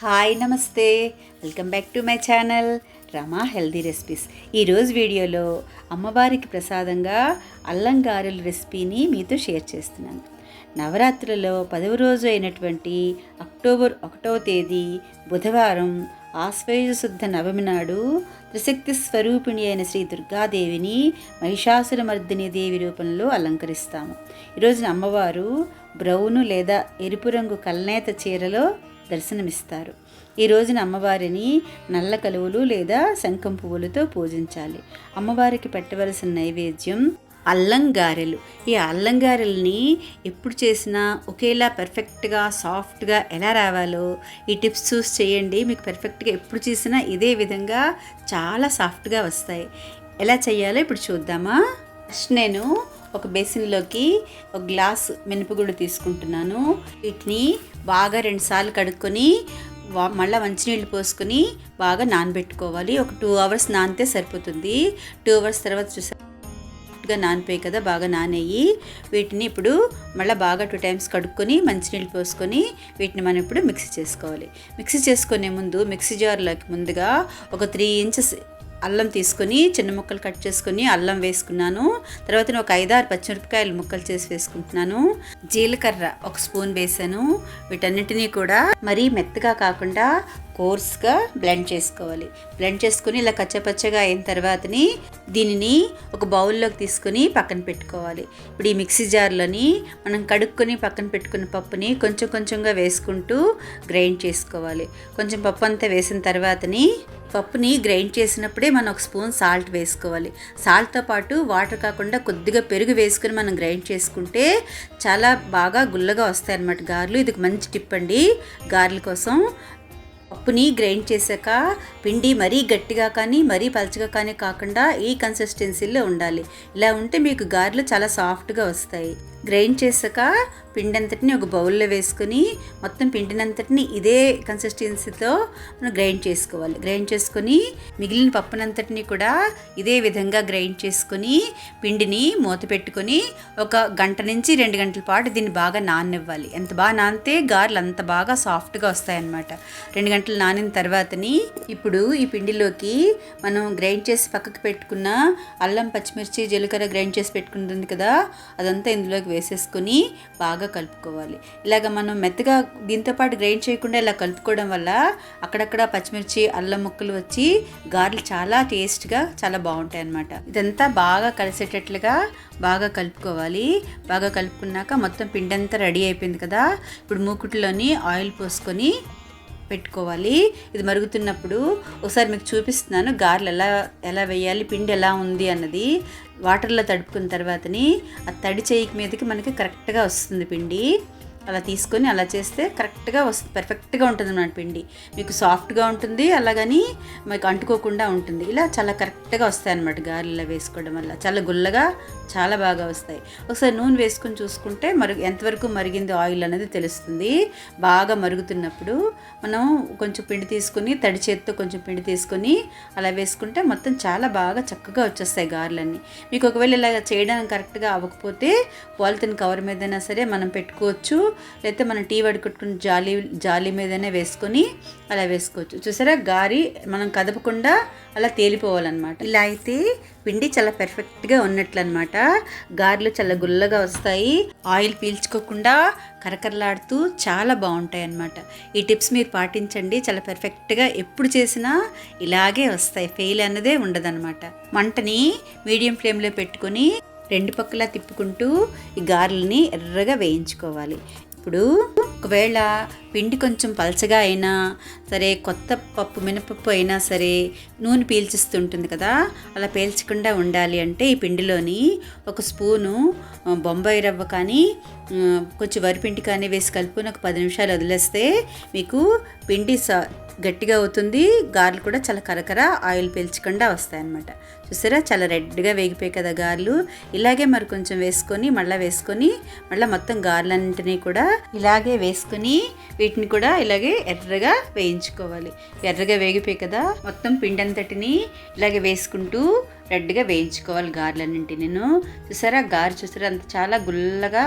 Hi నమస్తే. Welcome back to my channel Rama healthy recipes. ఈరోజు వీడియోలో అమ్మవారికి ప్రసాదంగా అల్లం గారెల రెసిపీని మీతో షేర్ చేస్తున్నాను. నవరాత్రులలో పదవ రోజు అయినటువంటి అక్టోబర్ ఒకటవ తేదీ బుధవారం ఆశ్వేజ శుద్ధ నవమి నాడు త్రిశక్తి స్వరూపిణి అయిన శ్రీ దుర్గాదేవిని మహిషాసురమర్దిని దేవి రూపంలో అలంకరిస్తాము. ఈరోజున అమ్మవారు బ్రౌను లేదా ఎరుపు రంగు కల్నేత చీరలో దర్శనమిస్తారు. ఈ రోజున అమ్మవారిని నల్ల కలువలు లేదా శంఖం పువ్వులతో పూజించాలి. అమ్మవారికి పెట్టవలసిన నైవేద్యం అల్లం గారెలు ఈ అల్లం గారెల్ని ఎప్పుడు చేసినా ఒకేలా పర్ఫెక్ట్గా సాఫ్ట్గా ఎలా రావాలో ఈ టిప్స్ చూసి చేయండి. మీకు పర్ఫెక్ట్గా ఎప్పుడు చేసినా ఇదే విధంగా చాలా సాఫ్ట్గా వస్తాయి. ఎలా చేయాలో ఇప్పుడు చూద్దామా? ఫస్ట్ నేను ఒక బేసిన్లోకి ఒక గ్లాస్ మినపగుళ్ళు తీసుకుంటున్నాను. వీటిని బాగా రెండుసార్లు కడుక్కొని మళ్ళీ మంచినీళ్ళు పోసుకొని బాగా నానబెట్టుకోవాలి. ఒక టూ అవర్స్ నానితే సరిపోతుంది. టూ అవర్స్ తర్వాత చూసా గా నానిపోయి కదా బాగా నానేయి. వీటిని ఇప్పుడు మళ్ళీ బాగా టూ టైమ్స్ కడుక్కొని మంచినీళ్ళు పోసుకొని వీటిని మనం ఇప్పుడు మిక్సీ చేసుకోవాలి. మిక్సీ చేసుకునే ముందు మిక్సీ జార్లోకి ముందుగా ఒక త్రీ ఇంచెస్ అల్లం తీసుకొని చిన్న ముక్కలు కట్ చేసుకొని అల్లం వేసుకున్నాను. తర్వాత నేను ఒక ఐదారు పచ్చిమిరపకాయలు ముక్కలు చేసి వేసుకుంటున్నాను. జీలకర్ర ఒక స్పూన్ వేసాను. వీటన్నిటినీ కూడా మరీ మెత్తగా కాకుండా కోర్స్గా బ్లెండ్ చేసుకోవాలి. బ్లెండ్ చేసుకుని ఇలా కచ్చపచ్చగా అయిన తర్వాతని దీనిని ఒక బౌల్లోకి తీసుకొని పక్కన పెట్టుకోవాలి. ఇప్పుడు ఈ మిక్సీ జార్లోని మనం కడుక్కొని పక్కన పెట్టుకున్న పప్పుని కొంచెం కొంచెంగా వేసుకుంటూ గ్రైండ్ చేసుకోవాలి. కొంచెం పప్పు అంతా వేసిన తర్వాతని పప్పుని గ్రైండ్ చేసినప్పుడే మనం ఒక స్పూన్ సాల్ట్ వేసుకోవాలి. సాల్ట్తో పాటు వాటర్ కాకుండా కొద్దిగా పెరుగు వేసుకుని మనం గ్రైండ్ చేసుకుంటే చాలా బాగా గుల్లగా వస్తాయి అన్నమాట గారెలు. ఇది మంచి టిప్ అండి. గారెల కోసం పప్పుని గ్రైండ్ చేశాక పిండి మరీ గట్టిగా కానీ మరీ పలచగా కానీ కాకుండా ఈ కన్సిస్టెన్సీలో ఉండాలి. ఇలా ఉంటే మీకు గారెలు చాలా సాఫ్ట్గా వస్తాయి. గ్రైండ్ చేశాక పిండి అంతటిని ఒక బౌల్లో వేసుకొని మొత్తం పిండినంతటిని ఇదే కన్సిస్టెన్సీతో మనం గ్రైండ్ చేసుకోవాలి. గ్రైండ్ చేసుకొని మిగిలిన పప్పునంతటిని కూడా ఇదే విధంగా గ్రైండ్ చేసుకొని పిండిని మూత పెట్టుకొని ఒక గంట నుంచి రెండు గంటల పాటు దీన్ని బాగా నాననివ్వాలి. ఎంత బాగా నానితే గారెలు అంత బాగా సాఫ్ట్గా వస్తాయన్నమాట. రెండు గంటలు నానిన తర్వాతని ఇప్పుడు ఈ పిండిలోకి మనం గ్రైండ్ చేసి పక్కకు పెట్టుకున్న అల్లం పచ్చిమిర్చి జీలకర్ర గ్రైండ్ చేసి పెట్టుకుంటుంది కదా అదంతా ఇందులోకి వేసేసుకొని బాగా కలుపుకోవాలి. ఇలాగ మనం మెత్తగా దీంతో పాటు గ్రైండ్ చేయకుండా ఇలా కలుపుకోవడం వల్ల అక్కడక్కడ పచ్చిమిర్చి అల్లం ముక్కలు వచ్చి గారెలు చాలా టేస్ట్గా చాలా బాగుంటాయి అన్నమాట ఇదంతా బాగా కలిసేటట్లుగా బాగా కలుపుకోవాలి. బాగా కలుపుకున్నాక మొత్తం పిండి అంతా రెడీ అయిపోయింది కదా. ఇప్పుడు మూకుట్లోని ఆయిల్ పోసుకొని పెట్టుకోవాలి. ఇది మరుగుతున్నప్పుడు ఒకసారి మీకు చూపిస్తున్నాను. గారెలు ఎలా ఎలా వేయాలి పిండి ఎలా ఉంది అన్నది. వాటర్లో తడుపుకున్న తర్వాతని ఆ తడి చేయికి మీదకి మనకి కరెక్ట్గా వస్తుంది పిండి. అలా తీసుకొని అలా చేస్తే కరెక్ట్గా వస్తుంది పర్ఫెక్ట్గా ఉంటుంది అన్నమాట పిండి. మీకు సాఫ్ట్గా ఉంటుంది అలాగని మీకు అంటుకోకుండా ఉంటుంది. ఇలా చాలా కరెక్ట్గా వస్తాయి అన్నమాట గారెలా వేసుకోవడం వల్ల. చాలా గుల్లగా చాలా బాగా వస్తాయి. ఒకసారి నూనె వేసుకొని చూసుకుంటే మరుగు ఎంతవరకు మరిగింది ఆయిల్ అనేది తెలుస్తుంది. బాగా మరుగుతున్నప్పుడు మనం కొంచెం పిండి తీసుకొని తడి చేతితో కొంచెం పిండి తీసుకొని అలా వేసుకుంటే మొత్తం చాలా బాగా చక్కగా వచ్చేస్తాయి గారెలన్నీ. మీకు ఒకవేళ ఇలా చేయడానికి కరెక్ట్గా అవ్వకపోతే పాలిథిన్ కవర్ మీదైనా సరే మనం పెట్టుకోవచ్చు. లేకపోతే మనం టీ వడుకొట్టుకుని జాలి జాలి మీదనే వేసుకొని అలా వేసుకోవచ్చు. చూసారా? గారి మనం కదపకుండా అలా తేలిపోవాలన్నమాట. ఇలా అయితే పిండి చాలా పెర్ఫెక్ట్గా ఉన్నట్లు అనమాట గారెలు చాలా గుల్లగా వస్తాయి. ఆయిల్ పీల్చుకోకుండా కరకరలాడుతూ చాలా బాగుంటాయి అన్నమాట ఈ టిప్స్ మీరు పాటించండి. చాలా పెర్ఫెక్ట్గా ఎప్పుడు చేసినా ఇలాగే వస్తాయి. ఫెయిల్ అన్నదే ఉండదన్నమాట. మంటని మీడియం ఫ్లేమ్లో పెట్టుకొని రెండు పక్కలా తిప్పుకుంటూ ఈ గారెలని ఎర్రగా వేయించుకోవాలి. ఇప్పుడు ఒకవేళ పిండి కొంచెం పలచగా అయినా సరే కొత్త పప్పు మినపప్పు అయినా సరే నూనె పీల్చిస్తుంటుంది కదా అలా పీల్చకుండా ఉండాలి అంటే ఈ పిండిలోని ఒక స్పూను బొంబాయి రవ్వ కానీ కొంచెం వరిపిండి కానీ వేసి కలుపుకొని ఒక పది నిమిషాలు వదిలేస్తే మీకు పిండి స గట్టిగా అవుతుంది గారెలు కూడా చాలా కరకర ఆయిల్ పీల్చకుండా వస్తాయన్నమాట. చూసారా? చాలా రెడ్గా వేగిపోయి కదా గార్లు. ఇలాగే మరి కొంచెం వేసుకొని మళ్ళీ వేసుకొని మళ్ళీ మొత్తం గార్లన్నింటినీ కూడా ఇలాగే వేసుకొని వీటిని కూడా ఇలాగే ఎర్రగా వేయించుకోవాలి. ఎర్రగా వేగిపోయి కదా మొత్తం పిండి అంతటిని ఇలాగే వేసుకుంటూ రెడ్గా వేయించుకోవాలి గారెలన్నింటి నేను చూసారా? గారు చూసారా? అంత చాలా గుల్లగా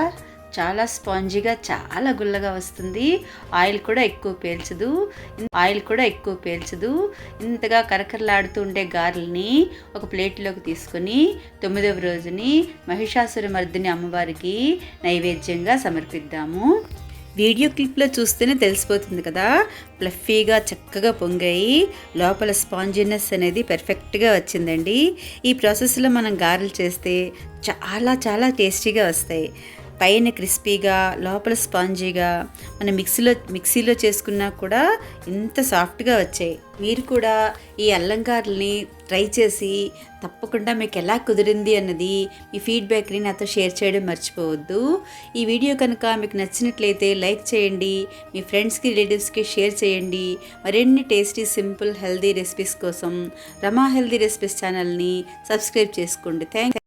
చాలా స్పాంజీగా చాలా గుల్లగా వస్తుంది. ఆయిల్ కూడా ఎక్కువ పీల్చదు. ఆయిల్ కూడా ఎక్కువ పీల్చదు. ఇంతగా కరకరలాడుతూ ఉండే గారెల్ని ఒక ప్లేట్లోకి తీసుకొని తొమ్మిదవ రోజుని మహిషాసుర మర్దిని అమ్మవారికి నైవేద్యంగా సమర్పిద్దాము. వీడియో క్లిప్లో చూస్తేనే తెలిసిపోతుంది కదా. ప్లఫీగా చక్కగా పొంగాయి. లోపల స్పాంజినెస్ అనేది పెర్ఫెక్ట్గా వచ్చిందండి. ఈ ప్రాసెస్లో మనం గారెలు చేస్తే చాలా చాలా టేస్టీగా వస్తాయి. పైన క్రిస్పీగా లోపల స్పాంజీగా మనం మిక్సీలో మిక్సీలో చేసుకున్నా కూడా ఇంత సాఫ్ట్గా వచ్చాయి. మీరు కూడా ఈ అల్లంకారుల్ని ట్రై చేసి తప్పకుండా మీకు ఎలా కుదిరింది అన్నది మీ ఫీడ్బ్యాక్ని నాతో షేర్ చేయడం మర్చిపోవద్దు. ఈ వీడియో కనుక మీకు నచ్చినట్లయితే లైక్ చేయండి మీ ఫ్రెండ్స్కి రిలేటివ్స్కి షేర్ చేయండి. మరిన్ని టేస్టీ సింపుల్ హెల్దీ రెసిపీస్ కోసం రమా హెల్దీ రెసిపీస్ ఛానల్ని సబ్స్క్రైబ్ చేసుకోండి. థ్యాంక్